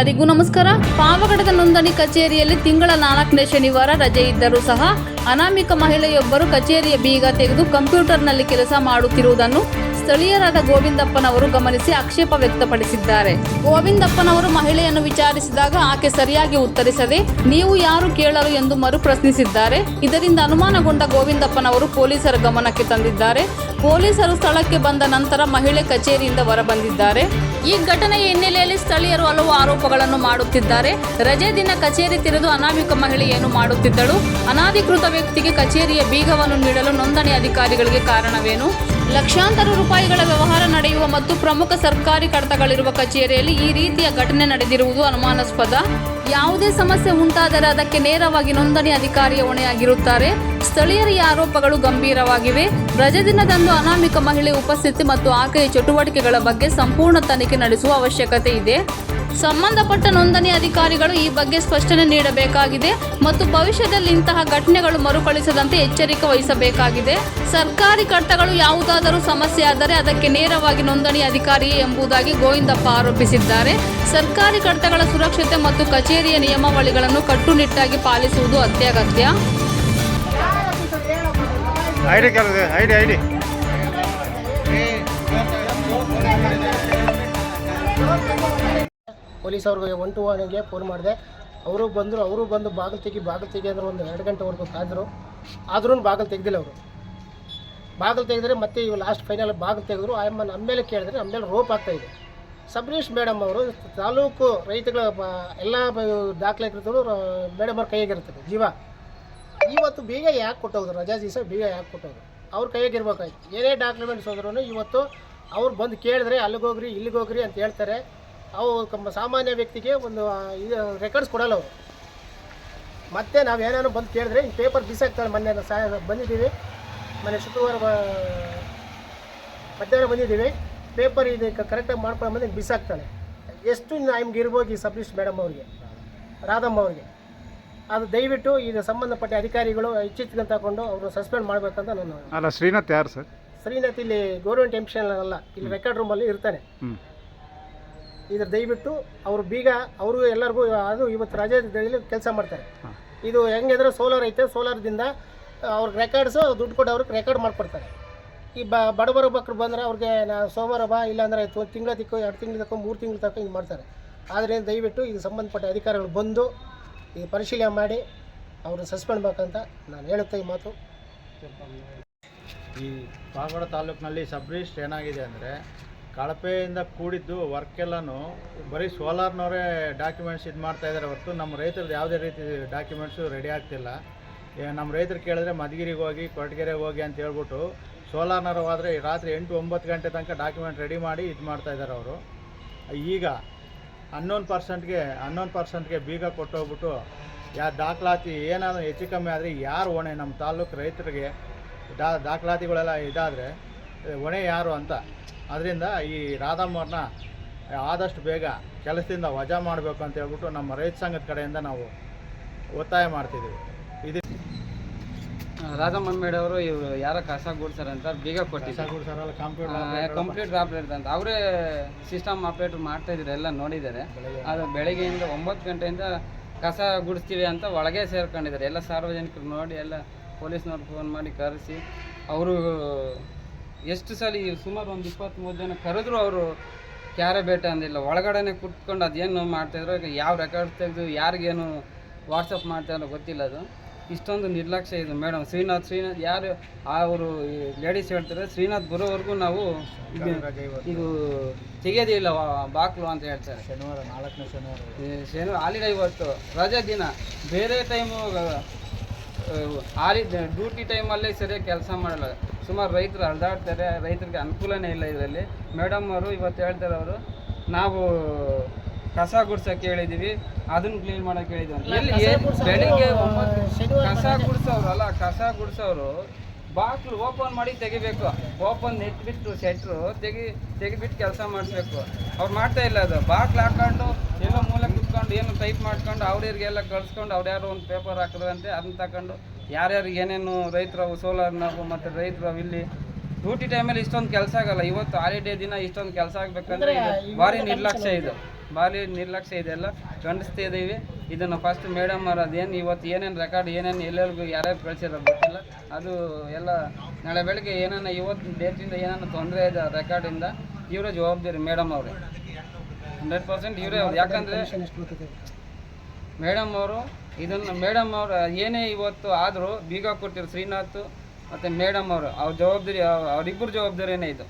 ಎಲ್ಲರಿಗೂ ನಮಸ್ಕಾರ. ಪಾವಗಡದ ನೋಂದಣಿ ಕಚೇರಿಯಲ್ಲಿ ತಿಂಗಳ ನಾಲ್ಕನೇ ಶನಿವಾರ ರಜೆ ಇದ್ದರೂ ಸಹ ಅನಾಮಿಕ ಮಹಿಳೆಯೊಬ್ಬರು ಕಚೇರಿಯ ಬೀಗ ತೆಗೆದು ಕಂಪ್ಯೂಟರ್ನಲ್ಲಿ ಕೆಲಸ ಮಾಡುತ್ತಿರುವುದನ್ನು ಸ್ಥಳೀಯರಾದ ಗೋವಿಂದಪ್ಪನವರು ಗಮನಿಸಿ ಆಕ್ಷೇಪ ವ್ಯಕ್ತಪಡಿಸಿದ್ದಾರೆ. ಗೋವಿಂದಪ್ಪನವರು ಮಹಿಳೆಯನ್ನು ವಿಚಾರಿಸಿದಾಗ ಆಕೆ ಸರಿಯಾಗಿ ಉತ್ತರಿಸದೆ, ನೀವು ಯಾರು ಕೇಳರು ಎಂದು ಮರು ಪ್ರಶ್ನಿಸಿದ್ದಾರೆ. ಇದರಿಂದ ಅನುಮಾನಗೊಂಡ ಗೋವಿಂದಪ್ಪನವರು ಪೊಲೀಸರ ಗಮನಕ್ಕೆ ತಂದಿದ್ದಾರೆ. ಪೊಲೀಸರು ಸ್ಥಳಕ್ಕೆ ಬಂದ ನಂತರ ಮಹಿಳೆ ಕಚೇರಿಯಿಂದ ಹೊರಬಂದಿದ್ದಾರೆ. ಈ ಘಟನೆಯ ಹಿನ್ನೆಲೆಯಲ್ಲಿ ಸ್ಥಳೀಯರು ಹಲವು ಆರೋಪಗಳನ್ನು ಮಾಡುತ್ತಿದ್ದಾರೆ. ರಜೆ ದಿನ ಕಚೇರಿ ತೆರೆದು ಅನಾಮಿಕ ಮಹಿಳೆ ಏನು ಮಾಡುತ್ತಿದ್ದಳು? ಅನಾಧಿಕೃತ ವ್ಯಕ್ತಿಗೆ ಕಚೇರಿಯ ಬೀಗವನ್ನು ನೀಡಲು ನೋಂದಣಿ ಅಧಿಕಾರಿಗಳಿಗೆ ಕಾರಣವೇನು? ಲಕ್ಷಾಂತರ ರೂಪಾಯಿಗಳ ವ್ಯವಹಾರ ನಡೆಯುವ ಮತ್ತು ಪ್ರಮುಖ ಸರ್ಕಾರಿ ಕಡತಗಳಿರುವ ಕಚೇರಿಯಲ್ಲಿ ಈ ರೀತಿಯ ಘಟನೆ ನಡೆದಿರುವುದು ಅನುಮಾನಾಸ್ಪದ. ಯಾವುದೇ ಸಮಸ್ಯೆ ಉಂಟಾದರೆ ಅದಕ್ಕೆ ನೇರವಾಗಿ ನೋಂದಣಿ ಅಧಿಕಾರಿಯ ಹೊಣೆಯಾಗಿರುತ್ತಾರೆ. ಸ್ಥಳೀಯರ ಈ ಆರೋಪಗಳು ಗಂಭೀರವಾಗಿವೆ. ರಜೆ ದಿನದಂದು ಅನಾಮಿಕ ಮಹಿಳೆ ಉಪಸ್ಥಿತಿ ಮತ್ತು ಆಕೆಯ ಚಟುವಟಿಕೆಗಳ ಬಗ್ಗೆ ಸಂಪೂರ್ಣ ತನಿಖೆ ನಡೆಸುವ ಅವಶ್ಯಕತೆ ಇದೆ. ಸಂಬಂಧಪಟ್ಟ ನೋಂದಣಿ ಅಧಿಕಾರಿಗಳು ಈ ಬಗ್ಗೆ ಸ್ಪಷ್ಟನೆ ನೀಡಬೇಕಾಗಿದೆ ಮತ್ತು ಭವಿಷ್ಯದಲ್ಲಿ ಇಂತಹ ಘಟನೆಗಳು ಮರುಕಳಿಸದಂತೆ ಎಚ್ಚರಿಕೆ ವಹಿಸಬೇಕಾಗಿದೆ. ಸರ್ಕಾರಿ ಕರ್ತಗಳು ಯಾವುದಾದರೂ ಸಮಸ್ಯೆ ಆದರೆ ಅದಕ್ಕೆ ನೇರವಾಗಿ ನೋಂದಣಿ ಅಧಿಕಾರಿಯೇ ಎಂಬುದಾಗಿ ಗೋವಿಂದಪ್ಪ ಆರೋಪಿಸಿದ್ದಾರೆ. ಸರ್ಕಾರಿ ಕರ್ತಗಳ ಸುರಕ್ಷತೆ ಮತ್ತು ಕಚೇರಿಯ ನಿಯಮಾವಳಿಗಳನ್ನು ಕಟ್ಟುನಿಟ್ಟಾಗಿ ಪಾಲಿಸುವುದು ಅತ್ಯಗತ್ಯ. ಪೊಲೀಸ್ ಅವ್ರಿಗೆ ಒನ್ ಟು ಒನ್ಗೆ ಫೋನ್ ಮಾಡಿದೆ. ಅವರು ಬಂದರು ಅವರು ಬಂದು ಬಾಗಿಲು ತೆಗಿ ಬಾಗಿಲು ತೆಗಿ ಅಂದ್ರೆ ಒಂದು ಎರಡು ಗಂಟೆವರೆಗೂ ಕಾದರು. ಆದ್ರೂ ಬಾಗಿಲು ತೆಗ್ದಿಲ್ಲ ಅವರು. ಬಾಗಿಲು ತೆಗೆದ್ರೆ ಮತ್ತೆ ಇವು ಲಾಸ್ಟ್ ಫೈನಲ್ ಬಾಗಿಲು ತೆಗೆದ್ರು. ಆಮೇಲೆ ನಮ್ಮ ಮೇಲೆ ಕೇಳಿದ್ರೆ ನಮ್ಮ ಮೇಲೆ ರೋಪ್ ಆಗ್ತಾ ಇದೆ. ಸಬ್ರೀಶ್ ಮೇಡಮ್ ಅವರು ತಾಲೂಕು ರೈತಗಳ ಎಲ್ಲ ದಾಖಲೆ ಕೃತರು ಮೇಡಮ್ ಅವ್ರ ಕೈಯಾಗಿರ್ತದೆ ಜೀವ. ಇವತ್ತು ಬೀಗ ಯಾಕೆ ಕೊಟ್ಟೋದ್ರು? ರಜಾ ದಿವಸ ಬೀಗ ಯಾಕೆ ಕೊಟ್ಟೋದ್ರು? ಅವ್ರ ಕೈಯಾಗಿರ್ಬೇಕಾಯ್ತು. ಏನೇ ಡಾಕ್ಯುಮೆಂಟ್ಸ್ ಹೋದ್ರೂ ಇವತ್ತು ಅವ್ರು ಬಂದು ಕೇಳಿದ್ರೆ ಅಲ್ಲಿಗೆ ಹೋಗ್ರಿ ಇಲ್ಲಿಗೆ ಹೋಗ್ರಿ ಅಂತ ಹೇಳ್ತಾರೆ. ಅವು ಸಾಮಾನ್ಯ ವ್ಯಕ್ತಿಗೆ ಒಂದು ಇದು ರೆಕಾರ್ಡ್ಸ್ ಕೊಡಲ್ಲ ಅವರು. ಮತ್ತೆ ನಾವು ಏನಾದ್ರು ಬಂದು ಕೇಳಿದ್ರೆ ಈ ಪೇಪರ್ ಬಿಸಾಕ್ತಾಳೆ ಮೊನ್ನೆ ಸಹ ಬಂದಿದ್ದೀವಿ. ಮೊನ್ನೆ ಶುಕ್ರವಾರ ಮಧ್ಯಾಹ್ನ ಬಂದಿದ್ದೀವಿ. ಪೇಪರ್ ಇದೆ ಕರೆಕ್ಟಾಗಿ ಮಾಡ್ಕೊಳ್ಳೋ ಮೇಲೆ ಬಿಸಾಕ್ತಾಳೆ ಎಷ್ಟು ನಮ್ಗೆ ಇರ್ಬೋದು ಈ ಸಬ್ಲಿಸ್ಟ್ ಮೇಡಮ್ ಅವ್ರಿಗೆ ರಾಧಮ್ಮ ಅವ್ರಿಗೆ? ಅದು ದಯವಿಟ್ಟು ಇದು ಸಂಬಂಧಪಟ್ಟ ಅಧಿಕಾರಿಗಳು ಎಚ್ಚೆತ್ತುಕೊಂಡು ತಗೊಂಡು ಅವರು ಸಸ್ಪೆಂಡ್ ಮಾಡಬೇಕಂತ ನಾನು ಅಲ್ಲ ಶ್ರೀನಾಥ್ ಯಾರು ಸರ್? ಶ್ರೀನಾಥ್ ಇಲ್ಲಿ ಗೌರ್ಮೆಂಟ್ ಎಂಪ್ಷನ್ ಅಲ್ಲ ಇಲ್ಲಿ ರೆಕಾರ್ಡ್ ರೂಮಲ್ಲಿ ಇರ್ತಾನೆ. ಇದ್ರ ದಯವಿಟ್ಟು ಅವರು ಬೀಗ ಅವರು ಎಲ್ಲರಿಗೂ ಅದು ಇವತ್ತು ರಜೆ ಕೆಲಸ ಮಾಡ್ತಾರೆ. ಇದು ಹೆಂಗಿದ್ರೆ ಸೋಲಾರ್ ಐತೆ ಸೋಲಾರ್ದಿಂದ ಅವ್ರಿಗೆ ರೆಕಾರ್ಡ್ಸು ದುಡ್ಡು ಕೊಟ್ಟು ಅವ್ರಿಗೆ ರೆಕಾರ್ಡ್ ಮಾಡ್ಕೊಡ್ತಾರೆ. ಈ ಬ, ಬಡವರು ಬಕ್ರು ಬಂದರೆ ಅವ್ರಿಗೆ ನಾ ಸೋಮವಾರ ಬಾ ಇಲ್ಲಾಂದ್ರೆ ಒಂದು ತಿಂಗಳ ತಿಕ್ಕೋ, ಎರಡು ತಿಂಗಳ ತಕ್ಕೋ, ಮೂರು ತಿಂಗಳು ತಕ್ಕೋ ಹಿಂಗೆ ಮಾಡ್ತಾರೆ. ಆದರೆ ದಯವಿಟ್ಟು ಇದು ಸಂಬಂಧಪಟ್ಟ ಅಧಿಕಾರಿಗಳು ಬಂದು ಈ ಪರಿಶೀಲನೆ ಮಾಡಿ, ಅವ್ರನ್ನ ಸಸ್ಪೆಂಡ್ ಬೇಕಂತ ನಾನು ಹೇಳುತ್ತೆ ಈ ಮಾತು. ಈ ಪಾವಗಡ ತಾಲೂಕಿನಲ್ಲಿ ಸಬ್ರಿಸ್ಟ್ ಏನಾಗಿದೆ ಅಂದರೆ, ಕಳಪೆಯಿಂದ ಕೂಡಿದ್ದು ವರ್ಕ್ ಎಲ್ಲನೂ ಬರೀ ಸೋಲಾರ್ನವರೇ ಡಾಕ್ಯುಮೆಂಟ್ಸ್ ಇದು ಮಾಡ್ತಾ ಇದ್ದಾರೆ ಹೊರತು ನಮ್ಮ ರೈತರದ್ದು ಯಾವುದೇ ರೀತಿ ಡಾಕ್ಯುಮೆಂಟ್ಸು ರೆಡಿ ಆಗ್ತಿಲ್ಲ. ನಮ್ಮ ರೈತರು ಕೇಳಿದ್ರೆ ಮಧುಗಿರಿಗೆ ಹೋಗಿ ಕೊರಟಗೆರೆಗೆ ಹೋಗಿ ಅಂತ ಹೇಳ್ಬಿಟ್ಟು ಸೋಲಾರ್ನವರು ಆದರೆ ರಾತ್ರಿ ಎಂಟು ಒಂಬತ್ತು ಗಂಟೆ ತನಕ ಡಾಕ್ಯುಮೆಂಟ್ ರೆಡಿ ಮಾಡಿ ಇದು ಮಾಡ್ತಾ ಇದ್ದಾರೆ ಅವರು. ಈಗ ಹನ್ನೊಂದು ಪರ್ಸೆಂಟ್ಗೆ ಹನ್ನೊಂದು ಪರ್ಸೆಂಟ್ಗೆ ಬೀಗ ಕೊಟ್ಟೋಗ್ಬಿಟ್ಟು ಯಾರು ದಾಖಲಾತಿ ಏನಾದರೂ ಹೆಚ್ಚು ಕಮ್ಮಿ ಆದರೆ ಯಾರು ಹೊಣೆ? ನಮ್ಮ ತಾಲೂಕು ರೈತರಿಗೆ ದಾ, ದಾಖಲಾತಿಗಳೆಲ್ಲ ಇದಾದರೆ ಹೊಣೆ ಯಾರು ಅಂತ. ಅದರಿಂದ ಈ ರಾಧಮ್ಮವ್ರನ್ನ ಆದಷ್ಟು ಬೇಗ ಕೆಲಸದಿಂದ ವಜಾ ಮಾಡಬೇಕು ಅಂತ ಹೇಳ್ಬಿಟ್ಟು ನಮ್ಮ ರೈತ ಸಂಘದ ಕಡೆಯಿಂದ ನಾವು ಒತ್ತಾಯ ಮಾಡ್ತಿದ್ದೀವಿ. ಇದು ರಾಧಮ್ಮ ಅವರು ಇವರು ಯಾರೋ ಕಸ ಗೂಡ್ಸರ್ ಅಂತ ಬೀಗ ಕೊಟ್ಟಿದ್ದಾರೆ ಕಂಪ್ಯೂಟರ್ ಆಪರೇಟರ್ ಅಂತ. ಅವರೇ ಸಿಸ್ಟಮ್ ಆಪರೇಟರ್ ಮಾಡ್ತಾ ಇದ್ದಾರೆ ಎಲ್ಲ ನೋಡಿದ್ದಾರೆ. ಅದು ಬೆಳಗ್ಗೆಯಿಂದ ಒಂಬತ್ತು ಗಂಟೆಯಿಂದ ಕಸ ಗುಡಿಸ್ತೀವಿ ಅಂತ ಒಳಗೆ ಸೇರ್ಕೊಂಡಿದ್ದಾರೆ. ಎಲ್ಲ ಸಾರ್ವಜನಿಕರು ನೋಡಿ ಎಲ್ಲ ಪೊಲೀಸ್ನವ್ರು ಫೋನ್ ಮಾಡಿ ಕರೆಸಿ. ಅವರು ಎಷ್ಟು ಸಲ ಸುಮಾರು ಒಂದು ಇಪ್ಪತ್ತ್ಮೂರು ಜನ ಕರೆದ್ರು ಅವರು ಕ್ಯಾರೆ ಬೇಟ ಅಂದಿಲ್ಲ. ಒಳಗಡೆನೆ ಕುತ್ಕೊಂಡು ಅದೇನು ಮಾಡ್ತಾಯಿದ್ರು ಯಾವ ರೆಕಾರ್ಡ್ ತೆಗೆದು ಯಾರಿಗೇನು ವಾಟ್ಸಪ್ ಮಾಡ್ತಾರೋ ಗೊತ್ತಿಲ್ಲ ಅದು. ಇಷ್ಟೊಂದು ನಿರ್ಲಕ್ಷ್ಯ ಇದು ಮೇಡಮ್. ಶ್ರೀನಾಥ್ ಶ್ರೀನಾಥ್ ಯಾರು ಅವರು ಲೇಡೀಸ್ ಹೇಳ್ತಾರೆ ಶ್ರೀನಾಥ್ ಬರೋವರೆಗೂ ನಾವು ಇದು ಇದು ತೆಗೆಯೋದೇ ಇಲ್ಲ ಬಾಕ್ಲು ಅಂತ ಹೇಳ್ತಾರೆ. ಶನಿವಾರ ನಾಲ್ಕನೇ ಶನಿವಾರ. ಶನಿವಾರ ಹಾಲಿಡೇ ಇವತ್ತು. ರಜೆ ದಿನ. ಬೇರೆ ಟೈಮು ಹಾಲಿ ಡ್ಯೂಟಿ ಟೈಮಲ್ಲೇ ಸರಿಯಾಗಿ ಕೆಲಸ ಮಾಡಲ್ಲ. ಸುಮಾರು ರೈತರು ಅಲ್ದಾಡ್ತಾರೆ ರೈತರಿಗೆ ಅನುಕೂಲನೇ ಇಲ್ಲ ಇದರಲ್ಲಿ. ಮೇಡಮ್ ಅವರು ಇವತ್ತು ಹೇಳ್ತಾರೆ ಅವರು ನಾವು ಕಸ ಗುಡ್ಸೋಕ್ಕೆ ಹೇಳಿದ್ದೀವಿ. ಅದನ್ನು ಕ್ಲೀನ್ ಮಾಡಕ್ಕೆ ಹೇಳಿದ್ವಿ ಅಂತ. ಎಲ್ಲಿ ಬೆಳಿಗ್ಗೆ ಒಂಬತ್ತು ಕಸ ಗುಡ್ಸೋರು ಅಲ್ಲ ಕಸ ಗುಡ್ಸೋರು ಬಾಕ್ಲು ಓಪನ್ ಮಾಡಿ ತೆಗಿಬೇಕು. ಓಪನ್ ನೆಟ್ಬಿಟ್ಟು ಸೆಟ್ರು ತೆಗಿ ತೆಗಿಬಿಟ್ಟು ಕೆಲಸ ಮಾಡಿಸ್ಬೇಕು. ಅವ್ರು ಮಾಡ್ತಾ ಇಲ್ಲ ಅದು. ಬಾಕ್ಲು ಹಾಕೊಂಡು ಎಲ್ಲ ಮೂಲ ಕುತ್ಕೊಂಡು ಏನು ಟೈಪ್ ಮಾಡ್ಕೊಂಡು ಅವ್ರಿಗೆಲ್ಲ ಕಳ್ಸ್ಕೊಂಡು ಅವ್ರು ಯಾರೋ ಒಂದು ಪೇಪರ್ ಹಾಕಿದ್ರಂತೆ ಅದನ್ನ ತಗೊಂಡು ಯಾರ್ಯಾರು ಏನೇನು ರೈತರು ಸೋಲಾರ್ ನಾವು ಮತ್ತು ರೈತರು ಇಲ್ಲಿ. ಡ್ಯೂಟಿ ಟೈಮಲ್ಲಿ ಇಷ್ಟೊಂದು ಕೆಲಸ ಆಗಲ್ಲ. ಇವತ್ತು ಹಾಲಿಡೇ ದಿನ ಇಷ್ಟೊಂದು ಕೆಲಸ ಆಗ್ಬೇಕಂದ್ರೆ ಭಾರಿ ನಿರ್ಲಕ್ಷ್ಯ ಇದು. ಭಾರಿ ನಿರ್ಲಕ್ಷ್ಯ ಇದೆಲ್ಲ ಖಂಡಿಸ್ತಾ ಇದ್ದೀವಿ ಇದನ್ನು ಫಸ್ಟ್ ಮೇಡಮ್ ಅವ್ರು ಅದೇನು, ಇವತ್ತು ಏನೇನು ರೆಕಾರ್ಡ್ ಏನೇನು ಎಲ್ಲೆಲ್ಗೂ ಯಾರ್ಯಾರು ಕಳಿಸಿರೋ ಗೊತ್ತಿಲ್ಲ. ಅದು ಎಲ್ಲ ನಾಳೆ ಬೆಳಗ್ಗೆ ಏನನ್ನ ಇವತ್ತು ಡೇಟಿಂದ ಏನನ್ನ ತೊಂದರೆ ಇದೆ ರೆಕಾರ್ಡಿಂದ ಇವರೇ ಜವಾಬ್ದಾರಿ ಮೇಡಮ್ ಅವರೇ. ಹಂಡ್ರೆಡ್ ಪರ್ಸೆಂಟ್ ಇವರೇ ಅವ್ರು. ಯಾಕಂದರೆ ಮೇಡಮ್ ಅವರು ಇದನ್ನು ಮೇಡಮ್ ಅವರು ಏನೇ ಇವತ್ತು ಆದರೂ ಬೀಗ ಕೊಟ್ಟಿರು ಶ್ರೀನಾಥ್ ಮತ್ತು ಮೇಡಮ್ ಅವರು, ಅವ್ರ ಜವಾಬ್ದಾರಿ ಅವರಿಬ್ಬರು ಜವಾಬ್ದಾರಿ ಜವಾಬ್ದಾರಿನೇ ಇದು.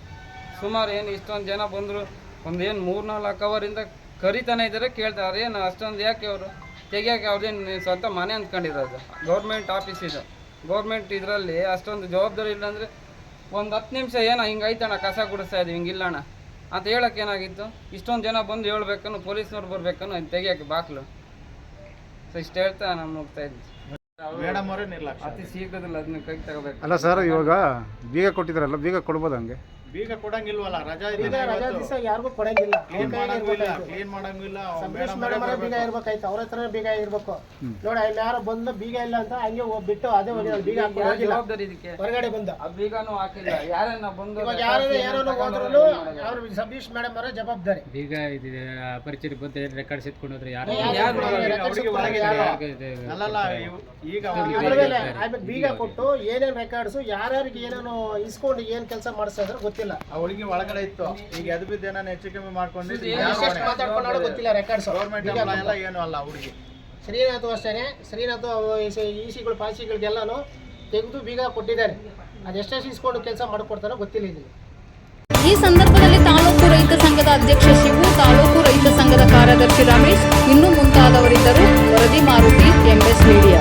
ಸುಮಾರು ಏನು ಇಷ್ಟೊಂದು ಜನ ಬಂದರು ಒಂದು ಏನು ಮೂರು ನಾಲ್ಕು ಅವರಿಂದ ಕರಿತಾನೆ ಇದ್ದಾರೆ ಕೇಳ್ತಾರೆ ಏನು ಅಷ್ಟೊಂದು ಯಾಕೆ ಅವರು ತೆಗಿಯೋಕೆ ಅವ್ರದ್ದೇನು ಸ್ವಂತ ಮನೆ ಅಂದ್ಕೊಂಡಿರೋದು? ಗೌರ್ಮೆಂಟ್ ಆಫೀಸ್ ಇದು. ಗೌರ್ಮೆಂಟ್ ಇದರಲ್ಲಿ ಅಷ್ಟೊಂದು ಜವಾಬ್ದಾರಿ ಇಲ್ಲಾಂದರೆ ಒಂದು ಹತ್ತು ನಿಮಿಷ ಏನೋ ಹಿಂಗೆ ಐತಣ್ಣ ಕಸ ಗುಡಿಸ್ತಾ ಹಿಂಗಿಲ್ಲ ಹಿಂಗಿಲ್ಲಣ್ಣ ಅಂತ ಹೇಳೋಕೆ ಏನಾಗಿತ್ತು? ಇಷ್ಟೊಂದು ಜನ ಬಂದು ಹೇಳ್ಬೇಕನ್ನು ಪೊಲೀಸ್ನವ್ರು ಬರ್ಬೇಕನ್ನು ಅದು ತೆಗಿಯೋಕೆ ಬಾಕ್ಲು? ಸೊ ಇಷ್ಟು ಹೇಳ್ತಾ ನಾನು ಹೋಗ್ತಾ ಇದ್ದೀನಿ. ಅತಿ ಶೀಘ್ರದಲ್ಲಿ ಅದನ್ನ ಕೈ ತಗೋಬೇಕು. ಅಲ್ಲ ಸರ್ ಇವಾಗ ಬೀಗ ಕೊಟ್ಟಿದ್ದಾರಲ್ಲ ಬೀಗ ಕೊಡ್ಬೋದು ಹಂಗೆ? ಬೀಗ ಕೊಡಂಗಿಲ್ವಲ್ಲ ರಜಾ ಇದೇ ಇದೆ ರಜಾ ದಿವಸ ಯಾರಿಗೂ ಕೊಡಂಗಿಲ್ಲ. ಕ್ಲೀನ್ ಮಾಡಂಗಿಲ್ಲ ಕ್ಲೀನ್ ಮಾಡಂಗಿಲ್ಲ ಮೇಡಮ್ ಬೀಗ ಇರ್ಬೇಕಾಯ್ತು. ಅವ್ರ ಹತ್ರ ಬೀಗ ಇರ್ಬೇಕು. ನೋಡಿ ಅಲ್ಲಿ ಯಾರೋ ಬಂದು ಬೀಗ ಇಲ್ಲ ಅಂತ ಹಂಗೆ ಬಿಟ್ಟು ಅದೇ ಹೋಗಿಲ್ಲ ಬೀಗ ಹೋಗಿಲ್ಲ. ಜವಾಬ್ದಾರಿ ಇದಕ್ಕೆ? ಹೊರಗಡೆ ಬಂದ. ಆ ಬೀಗನೂ ಹಾಕಿಲ್ಲ. ಯಾರನ್ನ ಬಂದು ಇವಾಗ ಯಾರು ಯಾರೋ ಹೋದ್ರು ಅವ್ರು ಸಬೀಶ್ ಮೇಡಮ್ ಅವರ ಜವಾಬ್ದಾರಿ. ಬೀಗ ಇದಿದೆ ಪರಿಚಯ ಬಂದು ರೆಕಾರ್ಡ್ಸ್ ಎತ್ಕೊಂಡು ಹೋದ್ರೆ ಯಾರು? ಈಗ ಆಮೇಲೆ ಬೀಗ ಕೊಟ್ಟು ಏನೇನ್ ರೆಕಾರ್ಡ್ಸ್ ಯಾರ್ಯಾರಿಗೆ ಏನೇನು ಇಸ್ಕೊಂಡು ಏನ್ ಕೆಲಸ ಮಾಡಿಸ್ತಾ ಇದ್ರೆ ಗೊತ್ತಿಲ್ಲ. ಆ ಹುಡುಗಿ ಒಳಗಡೆ ಇತ್ತು. ಈಗ ಎದ್ ಬಿದ್ದ ಹೆಚ್ಚು ಕಮ್ಮಿ ಮಾಡ್ಕೊಂಡು ಗೊತ್ತಿಲ್ಲ ರೆಕಾರ್ಡ್ಸ್ ಗೌರ್ಮೆಂಟ್ ಎಂಪ್ಲಾಯ್ ಎಲ್ಲ ಏನು ಅಲ್ಲ ಹುಡುಗಿ. ಶ್ರೀನಾಥ್ ಅಷ್ಟೇ ಶ್ರೀನಾಥ್ ಈಸಿಗಳು ಪಾಸಿಗಳಿಗೆಲ್ಲಾನು ತೆಗೆದು ಬೀಗ ಕೊಟ್ಟಿದ್ದಾರೆ. ಅದೆಷ್ಟೇ ಇಸ್ಕೊಂಡು ಕೆಲಸ ಮಾಡ್ಕೊಡ್ತಾರೋ ಗೊತ್ತಿಲ್ಲ ಇಲ್ಲಿ. ಈ ಸಂದರ್ಭದಲ್ಲಿ ತಾಲೂಕು ರೈತ ಸಂಘದ ಅಧ್ಯಕ್ಷ ಶಿವು ತಾಲೂಕು ರೈತ ಸಂಘದ ಕಾರ್ಯದರ್ಶಿ ರಮೇಶ್ ಇನ್ನೂ ಮುಂತಾದವರಿದ್ದರು ವರದಿ ಮಾರುತಿ ಎಂಎಸ್ ಮೀಡಿಯಾ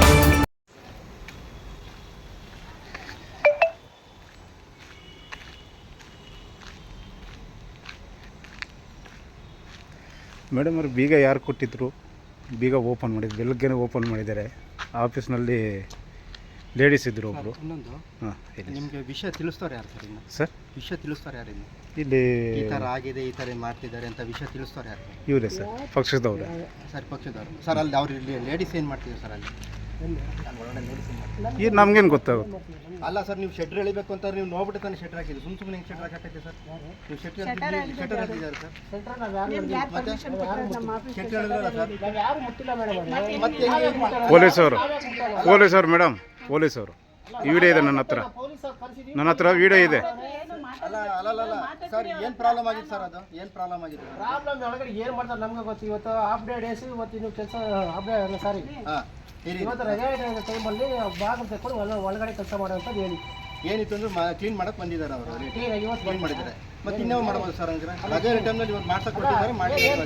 ಮೇಡಮ್ ಅವ್ರು ಬೀಗ ಯಾರು ಕೊಟ್ಟಿದ್ರು? ಬೀಗ ಓಪನ್ ಮಾಡಿದ್ರು ಬೆಳಗ್ಗೆನೇ ಓಪನ್ ಮಾಡಿದ್ದಾರೆ. ಆಫೀಸ್ನಲ್ಲಿ ಲೇಡೀಸ್ ಇದ್ದರು ಒಬ್ಬರು ಇನ್ನೊಂದು. ಹಾಂ ಹೇಳಿ. ನಿಮಗೆ ವಿಷಯ ತಿಳಿಸ್ತಾರೆ ಯಾರು ಸರ್ ಇನ್ನು? ಸರ್? ವಿಷಯ ತಿಳಿಸ್ತಾರೆ ಯಾರು ಇನ್ನು? ಇಲ್ಲಿ ಈ ಥರ ಆಗಿದೆ ಈ ಥರ ಮಾಡ್ತಿದ್ದಾರೆ ಅಂತ ವಿಷಯ ತಿಳಿಸ್ತಾರೆ ಯಾರು? ಇವರೇ ಸರ್ ಪಕ್ಷದವ್ರೆ. ಸರ್ ಪಕ್ಷದವರು. ಸರ್ ಅಲ್ಲಿ ಅವ್ರು ಇಲ್ಲಿ ಲೇಡೀಸ್ ಏನು ಮಾಡ್ತಿದ್ದಾರೆ ಸರ್ ಅಲ್ಲಿ? ಈಗ ನಮ್ಗೇನು ಗೊತ್ತಾಗುತ್ತೆ? ಅಲ್ಲ ಸರ್ ನೀವು ಶೆಟ್ರ್ ಎಳಿಬೇಕು ಅಂತ ನೀವು ನೋಡ್ಬಿಟ್ಟು ತಾನೆ ಶೆಟ್ರ್ ಹಾಕಿದ್ರಿ ಸುಮ್ ಸುಮ್ಮನೆ ಶೆಟ್ರ್ ಹಾಕಕ್ಕೆ ಸರ್? ನೀವು ಶೆಟ್ರ್ ಶೆಟ್ರ್ ಹಾಕಿದ್ದಾರೆ ಸರ್. ಪೊಲೀಸರು ಮತ್ತೆ? ಶೆಟ್ರ್ ಹೇಳಿದ್ರಲ್ಲ ಸರ್? ಮತ್ತೆ ಪೊಲೀಸವರು ಪೊಲೀಸವರು ಮೇಡಮ್ ಪೊಲೀಸವರು. ಈ ವಿಡಿಯೋ ಇದೆ ನನ್ನ ಹತ್ರ. ನನ್ನ ಹತ್ರ ವಿಡಿಯೋ ಇದೆ. ಅಲ್ಲ ಅಲ್ಲ ಅಲ್ಲ ಸರ್ ಏನು ಪ್ರಾಬ್ಲಮ್ ಆಗಿತ್ತು ಸರ್ ಅದು? ಏನು ಪ್ರಾಬ್ಲಮ್ ಆಗಿತ್ತು? ಪ್ರಾಬ್ಲಮ್ ಒಳಗಡೆ ಏನ್ ಮಾಡ್ತಾರೆ ನಮ್ಗೆ ಗೊತ್ತು. ಇವತ್ತು ಹಾಫ್ ಡೇ ಡೇಸ್ ಇವತ್ತು ಇನ್ನು ಕೆಲಸ ಹಾಫ್ ಡೇ ಸಾರಿ ಹಾಂ. ಇವತ್ತು ರಜೆ ಟೈಮಲ್ಲಿ ಬಾಗಿಲು ತೆಕ್ಕೊಂಡು ಒಳ- ಒಳಗಡೆ ಕೆಲಸ ಮಾಡೋಂಥದ್ದು ಹೇಳಿ. ಏನಿತ್ತು ಅಂದ್ರೆ ಕ್ಲೀನ್ ಮಾಡಕ್ಕೆ ಬಂದಿದ್ದಾರೆ ಅವರು. ಇವತ್ತು ಕ್ಲೀನ್ ಮಾಡಿದ್ದಾರೆ. ಮತ್ತೆ ಇನ್ನೇನು ಮಾಡ್ಬೋದು ಸರ್ ಅಂದ್ರೆ ಅದೇ ಟೈಮ್ನಲ್ಲಿ ಇವತ್ತು ಮಾಡ್ಸಕ್ ಕೊಟ್ಟಿದ್ದಾರೆ ಮಾಡಿ ಆಫೀಸ್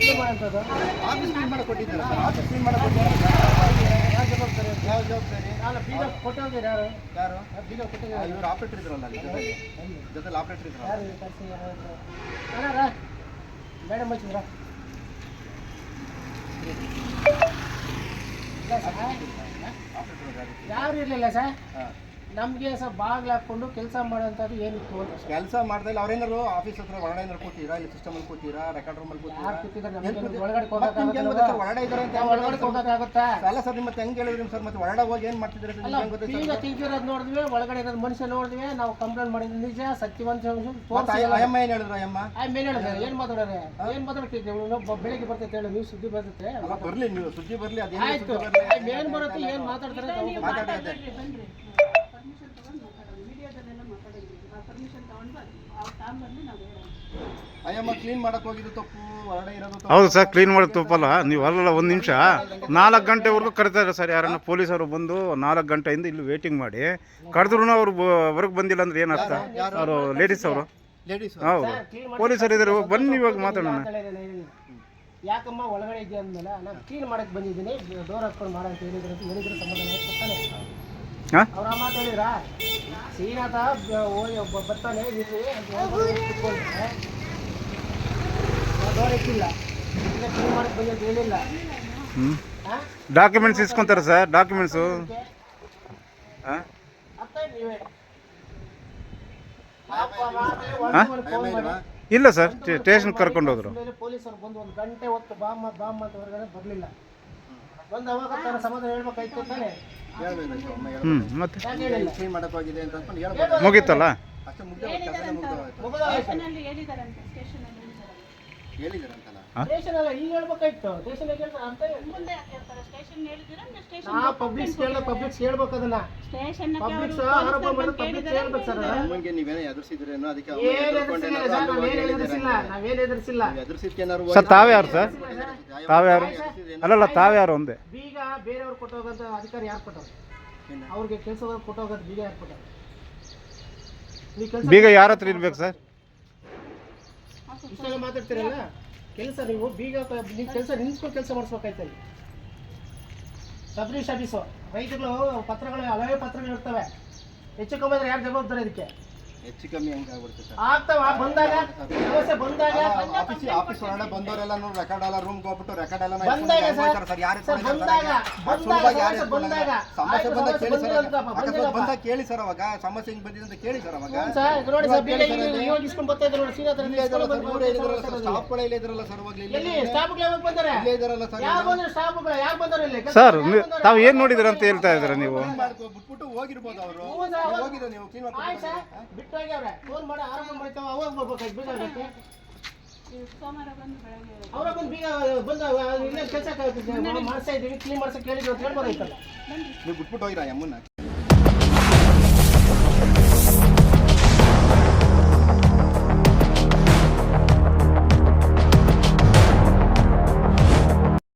ಕ್ಲೀನ್ ಮಾಡಕ್ಕೆ ಕೊಟ್ಟಿದ್ದಾರೆ ಸರ್. ಆಫೀಸ್ ಕ್ಲೀನ್ ಮಾಡಕ್ಕೆ ಕೊಟ್ಟಿದ್ದಾರೆ. ಯಾವ ಜವಾಬ್ದಾರಿ? ಯಾವ ಜವಾಬ್ದಾರಿ? ನಾನು ಬೀಗ ಕೊಟ್ಟಿದ್ದೀರಿ ಯಾರು? ಯಾರು? ಬೀಗ ಕೊಟ್ಟಿದ್ದಾರೆ ಇವರು ಆಪರೇಟರ್ ಇದ್ರಲ್ಲ ಅಲ್ಲಿ ಜೊತೆಗೆ ಜೊತೆಲಿ ಆಪರೇಟರ್ ಇದ್ರಲ್ಲ ಮೇಡಮ್ ಹಚ್ಚಿದ್ರ ಯಾರು ಇರಲಿಲ್ಲ ಸರ್ ನಮಗೆ ಸಹ ಬಾಗಿಲು ಹಾಕ್ಕೊಂಡು ಕೆಲಸ ಮಾಡೋಂಥದ್ದು ಏನಿತ್ತು ಅಂತ. ಕೆಲಸ ಮಾಡ್ತಾ ಇಲ್ಲ ಅವ್ರೇನಾರು ಆಫೀಸ್ ಹತ್ರ ಒಳಗಡೆ ಏನಾರು ಕೂತೀರಾ? ಇಲ್ಲಿ ಸಿಸ್ಟಮ್ ಅಲ್ಲಿ ಕೂತೀರಾ? ರೆಕಾರ್ಡ್ ರೂಮ್ ಅಲ್ಲಿ ಕೂತೀರಾ? ಯಾರು ಕೂತಿದ್ದಾರೆ ಏನ್ ನಮ್ಗೆ ಒಳಗಡೆ ಮತ್ತೆ ನಿಮ್ಗೆ ಏನ್? ಇದ್ದಾರೆ ಅಂತ ನಾವು ಹೆಂಗ್ ಒಳಗಡೆ ಗೊತ್ತಾ ಸರ್? ಹೋಗೋಕ್ಕಾಗುತ್ತಾ? ಅಲ್ಲ ಸರ್ ನಿಮ್ಮ ಮತ್ತೆ ಹೆಂಗ್ ಹೇಳಿದ್ರಿ ಸರ್? ಮತ್ತೆ ಒಳಗಡೆ ಹೋಗಿ ಏನ್ ಮಾಡ್ತಿದ್ರೆ ಅಲ್ಲ ಗೊತ್ತಾ ಬೀಗ ತಿಂಕಿರೋದು ನೋಡಿದ್ವಿ ಒಳಗಡೆ ಇರೋದು ಮನುಷ್ಯ ನೋಡಿದ್ವಿ ನಾವು ಕಂಪ್ಲೇಂಟ್ ಮಾಡಿದ್ವಿ ನಿಜ ಸತ್ಯವಂತ ಅಯ್ಯಮ್ಮ ಏನ್ ಹೇಳಿದ್ರು ಅಯ್ಯಮ್ಮ? ಹೇಳಿದ್ರೆ? ಏನು ಮಾತಾಡೋರೆ? ಏನು ಮಾತಾಡ್ತಿದ್ದೆ ಬೆಳಿಗ್ಗೆ ಬರ್ತೈತೆ ಹೇಳಿ ನೀವು ಸುದ್ದಿ ಬರ್ತೈತೆ? ಅಲ್ಲ ಬರ್ಲಿ ನೀವು ಸುದ್ದಿ ಬರ್ಲಿ ಅದೇನು ಆಯ್ತು. ಸುದ್ದಿ ಬರ್ಲಿ ಏನು ಬರುತ್ತೆ ಏನ್ ಮಾತಾಡ್ತಾರೆ ಮಾತಾಡ್ತಾ ಇದ್ದಾರೆ ಅದೇ ಅಯ್ಯಮ್ಮ ಕ್ಲೀನ್ ಮಾಡಕ್ ಹೋಗಿದ್ದು ತಪ್ಪು ಹೊರಗಡೆ ಇರೋದು ತಪ್ಪು. ಹೌದು ಸರ್ ಕ್ಲೀನ್ ಮಾಡೋದು ತಪ್ಪಲ್ಲ. ನೀವು ಅಲ್ಲಲ್ಲ ಒಂದು ನಿಮಿಷ. ನಾಲ್ಕು ಗಂಟೆವರೆಗೂ ಕರಿತಾರೆ ಸರ್ ಯಾರನ್ನ ಪೊಲೀಸರು ಬಂದು ನಾಲ್ಕು ಗಂಟೆಯಿಂದ ಇಲ್ಲಿ ವೇಟಿಂಗ್ ಮಾಡಿ. ಕರೆದ್ರೂ ಅವ್ರು ಹೊರಗೆ ಬಂದಿಲ್ಲ ಅಂದ್ರೆ ಏನರ್ಥ ಅವರು ಲೇಡೀಸ್ ಅವರು? ಲೇಡೀಸ್ ಹೌದು. ಪೊಲೀಸರು ಇದ್ದಾರೆ ಬನ್ನಿ ಇವಾಗ ಮಾತಾಡೋಣ. ಯಾಕಮ್ಮ ಒಳಗಡೆ ಇದೆಯಾ ಅಂದ್ಮೇಲೆ ನಾನು ಕ್ಲೀನ್ ಮಾಡಕ್ ಬಂದಿದ್ದೀನಿ. ಡೋರ್ ಹಾಕೊಂಡು ಮಾಡ ಅಂತ ಹೇಳಿದ್ರು ಅಂತ ಹೇಳಿದ್ರೆ ಸಮಾಧಾನ ಆಯ್ತು ತಾನೆ. ಹಾಂ? ಅವ್ರ ಮಾತಾಡಿದ್ರಾ ಶ್ರೀನಾಥ ಹೋಗಿ ಒಬ್ಬ ಬರ್ತಾನೆ ಇರ್ರಿ ಹೇಳಿಲ್ಲ. ಹ್ಞೂ ಡಾಕ್ಯುಮೆಂಟ್ಸ್ ಇಸ್ಕೊಂತಾರೆ ಸರ್ ಡಾಕ್ಯುಮೆಂಟ್ಸು ಇಲ್ಲ ಸರ್ ಸ್ಟೇಷನ್ ಕರ್ಕೊಂಡು ಹೋದ್ರು. ಪೊಲೀಸರು ಬಂದು ಒಂದು ಗಂಟೆ ಹೊತ್ತು ಬಾಮ್ಮ ಬಾಮ್ಮ ಅಂತ ಹೊರಗಡೆ ಬರಲಿಲ್ಲ. ಬಂದು ಅವಾಗ ಸಮಾಧಾನ ಹೇಳ್ಬೇಕಾಯ್ತು ತಾನೆ? ಹ್ಞೂ ಮತ್ತೆ? ಮುಗೀತಲ್ಲ? ಅಷ್ಟೇ ಕ್ಲೀನ್ ಸ್ಟೇಷನ್ ಸ್ಟೇಷನ್ ಅಲ್ಲ ಸ್ಟೇಷನ್ ಕೇಳಿದ ಪಬ್ಲಿಕ್ಸ್ ಹೇಳ್ಬೇಕು ಅದನ್ನ. ಆರೋಪ ಮಾಡಿದ್ರೆ ಪಬ್ಲಿಕ್ಸ್ ಹೇಳ್ಬೇಕು ಸರ್. ಅಮ್ಮಂಗೆ ನೀವೇನೋ ಎದುರಿಸಿದ್ರೇನೋ ಅದಕ್ಕೆ ಏನು ಎದುರಿಸಿಲ್ಲ ಸರ್ ನಾವೇನ್ ಎದುರಿಸಿಲ್ಲ ನಾವೇನ್ ಎದುರಿಸಿಲ್ಲ. ಎದುರಿಸಿದ್ಕೇನಾರು ಸರ್ ತಾವ್ಯಾರು ಸರ್? ತಾವ್ಯಾರು ಅಲ್ಲಲ್ಲ ತಾವ್ಯಾರು ಒಂದೇ? ಬೀಗ ಬೇರೆಯವ್ರು ಕೊಟ್ಟೋಗಂತ ಅಧಿಕಾರಿ ಯಾರು ಕೊಟ್ಟವ್ರು? ಅವ್ರಿಗೆ ಕೆಲಸದವ್ರು ಕೊಟ್ಟೋಗಂತ ಬೀಗ ಯಾರು ಕೊಟ್ಟವ್ರು? ನೀವು ಕೆಲಸ ಬೀಗ ಯಾರ ಹತ್ರ ಇರ್ಬೇಕು ಸರ್? ಇಷ್ಟೆಲ್ಲ ಮಾತಾಡ್ತೀರಲ್ಲ? ಕೆಲಸ ನೀವು, ಬೀಗ ನೀವು ಕೆಲಸ ನಿಂತ್ಕೊಂಡು ಕೆಲಸ ಮಾಡಿಸ್ಬೇಕಾಯ್ತಲ್ಲಿ. ಸಬ್ರೀಶ್ ಆಫೀಸು ರೈತರು ಪತ್ರಗಳು ಹಲವೇ ಪತ್ರಗಳು ಇರ್ತವೆ ಹೆಚ್ಚು ಕಮ್ಮಿ ಯಾರು ಜವಾಬ್ದಾರಿ ಇದಕ್ಕೆ? ಹೆಚ್ಚು ಕಮ್ಮಿ ಸರ್? ಆಗ್ತಾವ ಬಂದಾಗ? ಸಮಸ್ಯೆ ಬಂದಾಗ? ಆಫೀಸ್ ಆಫೀಸ್ ಒಳಗಡೆ ಬಂದವರೆಲ್ಲ ನೋಡಿ ರೆಕಾರ್ಡ್ ಎಲ್ಲ ರೂಮ್ ಹೋಗ್ಬಿಟ್ಟು ರೆಕಾರ್ಡ್ ಎಲ್ಲ ಬಂದಾಗ ಸರ್ ಯಾರು ಬಂದಾಗ ಬಂದಾಗ ಸಮಸ್ಯೆ ಬಂದಾಗ. ಸಮಸ್ಯೆ ಆಯ್ತು, ಬಂದಾಗ ಕೇಳಿ ಸರ್ ಬಂದಿಲ್ಲಪ್ಪ, ಅಕಸ್ಮಾತ್ ಬಂದಾಗ ಕೇಳಿ ಸರ್ ಅವಾಗ. ಸಮಸ್ಯೆ ಹಿಂಗ್ ಬಂದಿದೆ ಅಂತ ಕೇಳಿ ಸರ್ ಅವಾಗ. ಸರ್ ನೋಡಿ ಸರ್ ಬೀಗ ಈಗ ಇವಾಗ ಇಸ್ಕೊಂಡು ಬರ್ತಾ ಇದ್ರು ನೋಡಿ ಸೀದಾ ಹತ್ರ ಇಲ್ಲೇ ಇದ್ರಲ್ಲ ಸರ್ ಬಂದು ಇವರೇ ಇದ್ರಲ್ಲ ಸರ್ ಸಮಸ್ಯೆ ಸ್ಟಾಫ್ಗಳೇ ಇಲ್ಲೇ ಇದ್ರಲ್ಲ ಸರ್ ಅವಾಗಲೇ ಎಲ್ಲಿ ಇಲ್ಲೇ ಸ್ಟಾಫ್ಗಳು ಯಾವಾಗ ಬಂದಾರೆ? ಇಲ್ಲೇ ಇದ್ರಲ್ಲ ಸರ್ ಯಾರು ಬಂದ್ರೆ ಸ್ಟಾಫ್ಗಳು ಯಾರು ಬಂದಾರೆ ಇಲ್ಲಿ? ಸರ್ ತಾವು ಏನು ನೋಡಿದಿರ ಅಂತ ಹೇಳ್ತಾ ಇದ್ದೀರಾ ನೀವು? ಬಿಟ್ಬಿಟ್ಟು ಹೋಗಿರ್ಬೋದು ಅವರು. ಹೋಗಿದ್ರೆ ನೀವು ಕ್ಲೀನ್ ಮಾಡ್ಕೊಂಡು ಸರ್ ಆಗ್ಯಾವ್ರೆ ಫೋನ್ ಮಾಡಿ ಮಾಡ್ತಾವ ಅವಾಗ. ಅವ್ರ ಬಂದು ಬೀಗ ಬಂದು ಇಲ್ಲೇ ಕೆಲಸ ಮಾಡ್ತಾ ಇದ್ದೀವಿ ಕ್ಲೀನ್ ಮಾಡ್ಸಕ್ಕೆ ಕೇಳಿದ್ರು ಅಂತ ಹೇಳ್ಬೋದಾಯ್ತಲ್ಲ. ನೀವು ಬಿಟ್ಬಿಟ್ಟು ಹೋಗಿರ ಅಮ್ಮನ್ನ